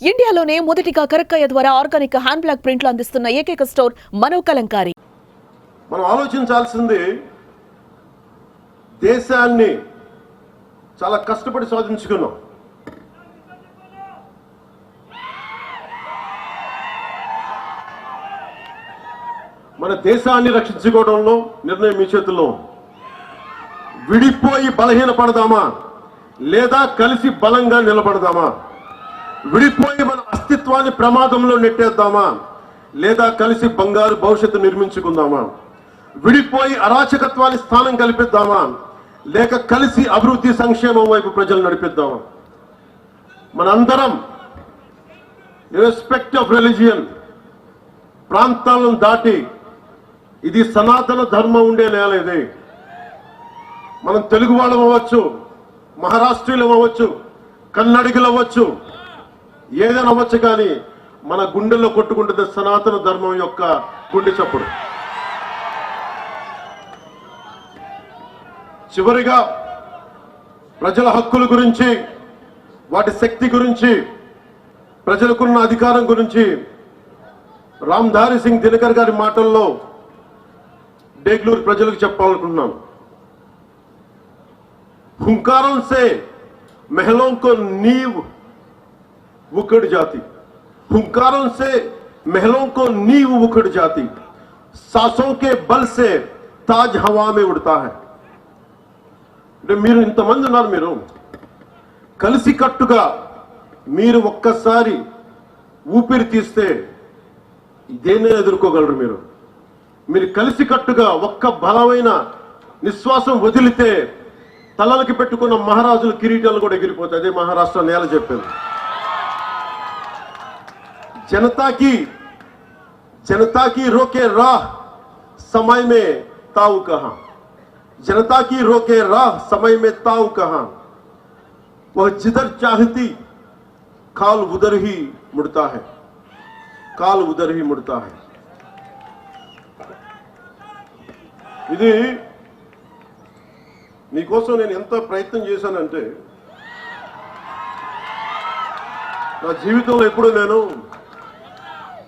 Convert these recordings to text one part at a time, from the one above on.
ఇండియాలోనే మొదటిగా కరక్కయ్య ద్వారా ఆర్గానిక్ హ్యాండ్ బ్లాక్ ప్రింట్లు అందిస్తున్న ఏకైక స్టోర్ మనో కలంకారి. మనం ఆలోచించాల్సింది దేశాన్ని చాలా కష్టపడి సాధించుకున్నాం మన దేశాన్ని రక్షించుకోవడంలో నిర్ణయం మీ చేతుల్లో విడిపోయి విడిపోయి బలహీనపడదామా? లేదా కలిసి బలంగా నిలబడదామా? విడిపోయి మన అస్తిత్వాన్ని ప్రమాదంలో నెట్టేద్దామా? లేదా కలిసి బంగారు భవిష్యత్తు నిర్మించుకుందామా? విడిపోయి అరాచకత్వాన్ని స్థానం కల్పిద్దామా? లేక కలిసి అభివృద్ధి సంక్షేమం వైపు ప్రజలు నడిపిద్దామా? మనందరం రెస్పెక్ట్ ఆఫ్ రిలీజియన్ ప్రాంతాలను దాటి ఇది సనాతన ధర్మం ఉండే నేల ఇది. మనం తెలుగు వాళ్ళం అవ్వచ్చు మహారాష్ట్రీయులం అవ్వచ్చు కన్నడిగులు అవ్వచ్చు ఏదైనా అవ్వచ్చు కానీ మన గుండెల్లో కొట్టుకుంటుంది సనాతన ధర్మం యొక్క గుండె చప్పుడు. చివరిగా ప్రజల హక్కుల గురించి వాటి శక్తి గురించి ప్రజలకున్న అధికారం గురించి రామ్ధారి సింగ్ దినకర్ గారి మాటల్లో డేగ్లూరు ప్రజలకు చెప్పాలనుకుంటున్నాను హుంకారం సే మెహలోంకో నీవ్ उखड़ जाती हुंकारों से महलों को नींव उखड़ जाती सांसों के बल से ताज हवा में उड़ता है అంటే మీరు ఇంతమంది ఉన్నారు మీరు కలిసి కట్టుగా మీరు ఒక్కసారి ఊపిరి తీస్తే ఇదేనే ఎదుర్కోగలరు మీరు మీరు కలిసి కట్టుగా ఒక్క బలమైన నిశ్వాసం వదిలితే తలలకి పెట్టుకున్న మహారాజుల కిరీటాలు కూడా ఎగిరిపోతాయి అదే మహారాష్ట్ర నేల जनता की जनता की रोके राह समय में ताऊ कहा? जनता की रोके राह समय में ताऊ कहा? वह जिधर चाहती, काल उधर ही मुड़ता है। काल उधर ही मुड़ता है। ఇది మీకోసం నేను ఎంత ప్రయత్నం చేశానంటే నా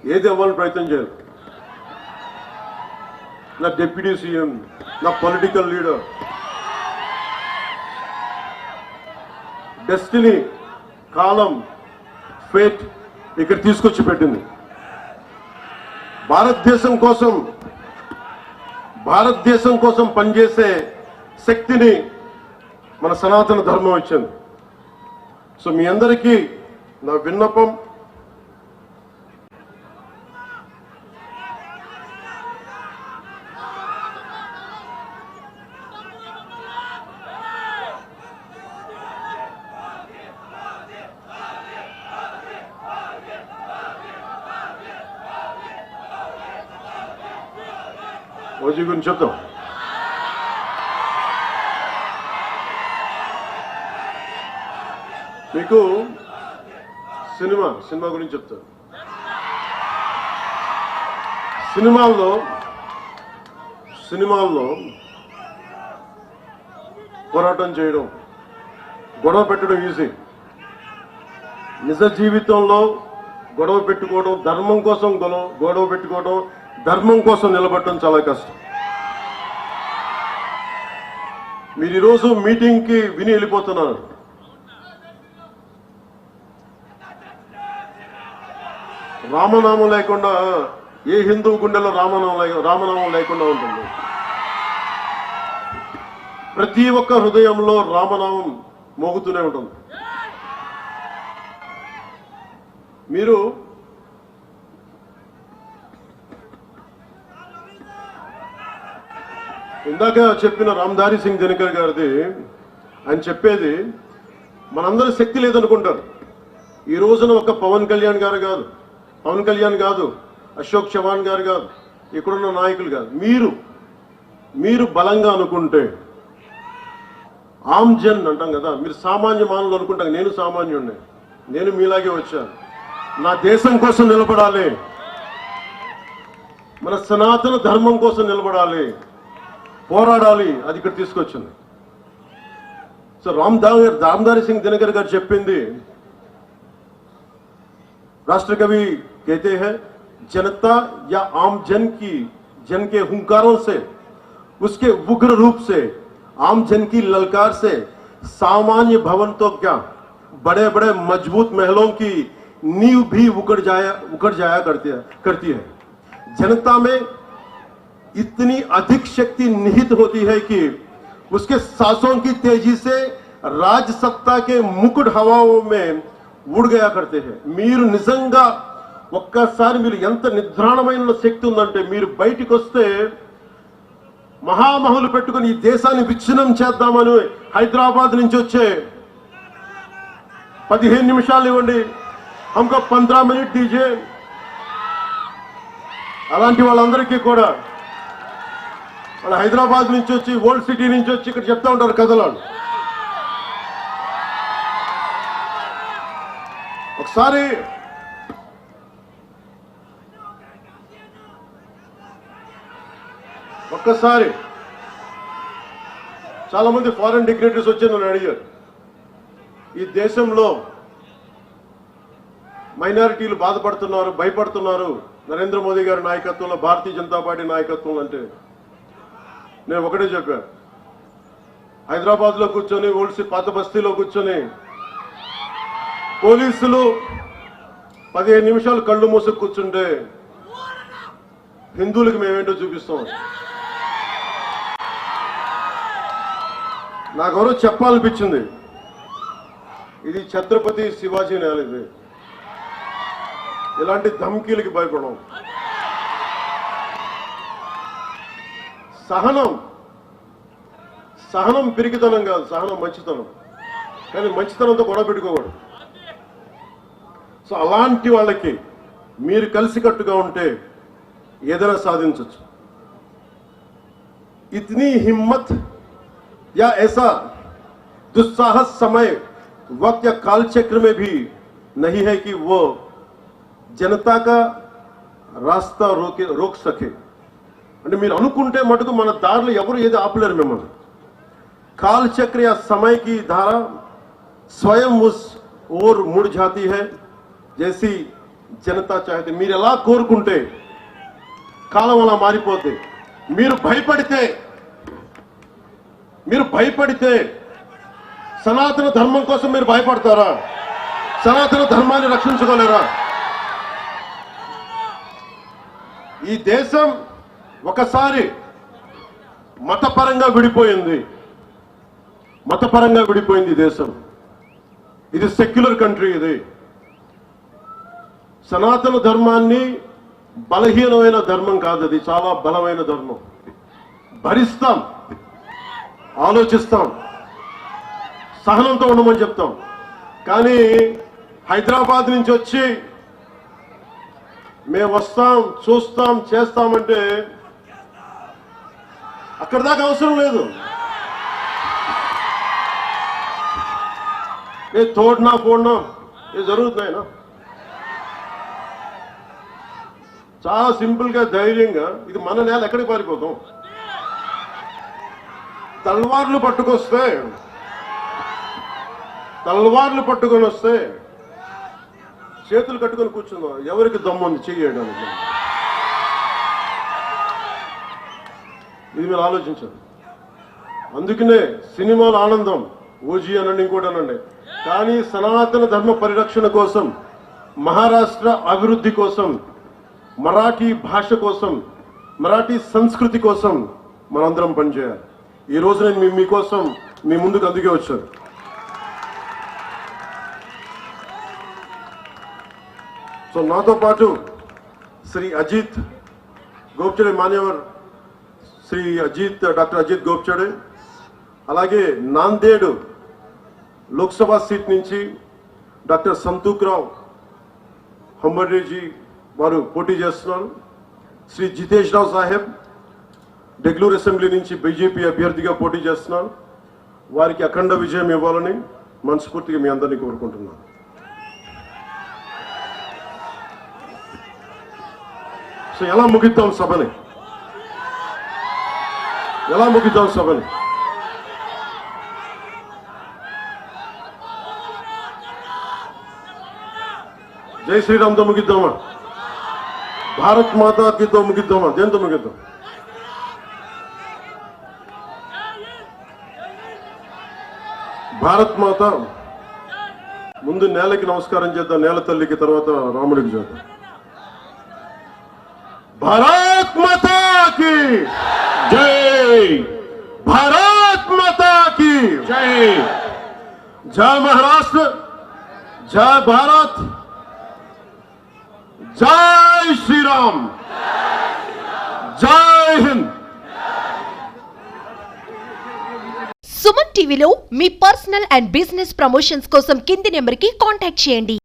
ఏది అవ్వాలని ప్రయత్నం చేయాలి నా డిప్యూటీ సీఎం నా పొలిటికల్ లీడర్. డెస్టినీ కాలం ఫేట్ ఇక్కడ తీసుకొచ్చి పెట్టింది. భారతదేశం కోసం భారతదేశం కోసం పనిచేసే శక్తిని మన సనాతన ధర్మం ఇచ్చింది. సో మీ అందరికీ నా విన్నపం ఓజీ గురించి చెప్తాం. మీకు సినిమా సినిమా గురించి చెప్తాను సినిమాల్లో సినిమాల్లో పోరాటం చేయడం గొడవ పెట్టడం ఈజీ నిజ జీవితంలో గొడవ పెట్టుకోవడం ధర్మం కోసం గొడవ గొడవ పెట్టుకోవడం ధర్మం కోసం నిలబడటం చాలా కష్టం. మీరు ఈరోజు మీటింగ్కి విని వెళ్ళిపోతున్నారు. రామనామం లేకుండా ఏ హిందువు గుండెలో రామనామం లే- రామనామం లేకుండా ఉంటుంది? ప్రతి ఒక్క హృదయంలో రామనామం మోగుతూనే ఉంటుంది. మీరు ఇందాక చెప్పిన రామ్ధారి సింగ్ దినకర్ గారిది ఆయన చెప్పేది మనందరి శక్తి లేదనుకుంటారు. ఈ రోజున ఒక పవన్ కళ్యాణ్ గారు కాదు పవన్ కళ్యాణ్ కాదు అశోక్ చవాన్ గారు కాదు ఇక్కడున్న నాయకులు కాదు. మీరు మీరు బలంగా అనుకుంటే ఆమ్జన్ అంటాం కదా మీరు సామాన్య మానవులు అనుకుంటాం నేను సామాన్యుడిని నేను మీలాగే వచ్చాను. నా దేశం కోసం నిలబడాలి మన సనాతన ధర్మం కోసం నిలబడాలి పోరాడాలి అది ఇక్కడ తీసుకొచ్చింది సో రామ్ దామ్ రామ్దారి సింగ్ దినకర్ గారు చెప్పింది राष्ट्र कवि कहते हैं जनता या आम जन की जन के हुंकारों से उसके उग्र रूप से आम जन की ललकार से सामान्य भवन तो क्या बड़े बड़े मजबूत महलों की नींव भी उकड़ जाया उकड़ जाया करती है करती है जनता में इतनी अधिक शक्ति निहित होती है कि उसके सांसों की तेजी से राज सत्ता के मुकुट हवाओं में ఉడ్ గయా కడితే హై. మీరు నిజంగా ఒక్కసారి మీరు ఎంత నిద్రాణమైన శక్తి ఉందంటే మీరు బయటికి వస్తే మహామహులు పెట్టుకుని ఈ దేశాన్ని విచ్ఛిన్నం చేద్దామని హైదరాబాద్ నుంచి వచ్చే పదిహేను నిమిషాలు ఇవ్వండి హమ్కో పంద్రా మినిట్ దీజే అలాంటి వాళ్ళందరికీ కూడా మన హైదరాబాద్ నుంచి వచ్చి ఓల్డ్ సిటీ నుంచి వచ్చి ఇక్కడ చెప్తా ఉంటారు కథలు ఒకసారి ఒక్కసారి చాలా మంది ఫారెన్ డిగ్నేటరీస్ వచ్చి నన్ను అడిగారు ఈ దేశంలో మైనారిటీలు బాధపడుతున్నారు భయపడుతున్నారు. నరేంద్ర మోదీ గారి నాయకత్వంలో భారతీయ జనతా పార్టీ నాయకత్వం అంటే నేను ఒకటే చెప్పాను హైదరాబాద్లో కూర్చొని ఓల్సి పాత బస్తీలో కూర్చొని పోలీసులు పదిహేను నిమిషాలు కళ్ళు మూసుకు కూర్చుంటే హిందువులకు మేమేంటో చూపిస్తాం. నాకెవరో చెప్పాలనిపించింది. ఇది ఛత్రపతి శివాజీ నేల ఇది ఇలాంటి ధమ్కీలకి భయపడం సహనం సహనం పిరికితనం కాదు సహనం మంచితనం కానీ మంచితనంతో గొడవ పెట్టుకోకూడదు సో అలాంటి వాళ్ళకి మీరు కలిసికట్టుగా ఉంటే ఏదైనా సాధించవచ్చు इतनी हिम्मत या ऐसा दुस्साहस समय वक्त या काल चक्र में भी नहीं है कि वो జనతా కా రాస్తా రోకే రోక్ సఖే అంటే మీరు అనుకుంటే మటుకు మన దారిలో ఎవరు ఏది ఆపలేరు మిమ్మల్ని కాలచక్ర యా సమయకి ధార స్వయం ఉస్ ఓర్ ముడి జాతి హే జేసి జనతా చాహితే మీరు ఎలా కోరుకుంటే కాలం అలా మారిపోతే మీరు భయపడితే మీరు భయపడితే సనాతన ధర్మం కోసం మీరు భయపడతారా సనాతన ధర్మాన్ని రక్షించుకోలేరా ఈ దేశం ఒకసారి మతపరంగా విడిపోయింది. మతపరంగా విడిపోయింది దేశం. ఇది సెక్యులర్ కంట్రీ ఇది. సనాతన ధర్మాన్ని బలహీనమైన ధర్మం కాదు అది చాలా బలమైన ధర్మం. భరిస్తాం. ఆలోచిస్తాం. సహనంతో ఉండమని చెప్తాం. కానీ హైదరాబాద్ నుంచి వచ్చి మేము వస్తాం చూస్తాం చేస్తామంటే అక్కడ దాకా అవసరం లేదు. ఏ తోడినా పోడినా ఏ జరుగుతున్నాయినా. చాలా సింపుల్గా ధైర్యంగా ఇది మన నేల ఎక్కడికి పారిపోతాం? తల్వార్లు పట్టుకొస్తే తల్వార్లు పట్టుకొని వస్తే చేతులు కట్టుకొని కూర్చుందాం. ఎవరికి దమ్ముంది చెయ్యడానికి ఇది మీరు ఆలోచించారు అందుకనే సినిమాల ఆనందం ఓజీ అనండి ఇంకోటి అనండి కానీ సనాతన ధర్మ పరిరక్షణ కోసం మహారాష్ట్ర అభివృద్ధి కోసం మరాఠీ భాష కోసం మరాఠీ సంస్కృతి కోసం మనందరం పనిచేయాలి. ఈ రోజు నేను మీకోసం మీ ముందుకు అందుకే వచ్చాను. సో నాతో పాటు శ్రీ అజిత్ గోప్చడే మాన్యవర్ శ్రీ అజిత్ డాక్టర్ అజిత్ గోప్చడే అలాగే నాందేడు లోక్సభ సీట్ నుంచి డాక్టర్ సంతూక్రావు హంబర్డేజీ వారు పోటీ చేస్తున్నారు. శ్రీ జితేష్ రావు సాహెబ్ డెగ్లూర్ అసెంబ్లీ నుంచి బీజేపీ అభ్యర్థిగా పోటీ చేస్తున్నారు. వారికి అఖండ విజయం ఇవ్వాలని మనస్ఫూర్తిగా మీ అందరినీ కోరుకుంటున్నాను. సో ఎలా ముగిద్దాం సభని ఎలా ముగిద్దాం సభని జై శ్రీరామ్తో ముగిద్దామా భారత్ మాతాకితో ముగిద్దామా దేంతో ముగిద్దాం భారత్ మాత ముందు నేలకి నమస్కారం చేద్దాం నేల తల్లికి తర్వాత రాముడికి చేద్దాం భారత్ మాతా కి జై భారత్ మాతా కి జై जय महाराष्ट्र जय भारत जय श्री राम जय हिंद సుమన్ టీవీలో మీ పర్సనల్ అండ్ బిజినెస్ ప్రమోషన్స్ కోసం కింది నెంబర్కి కాంటాక్ట్ చేయండి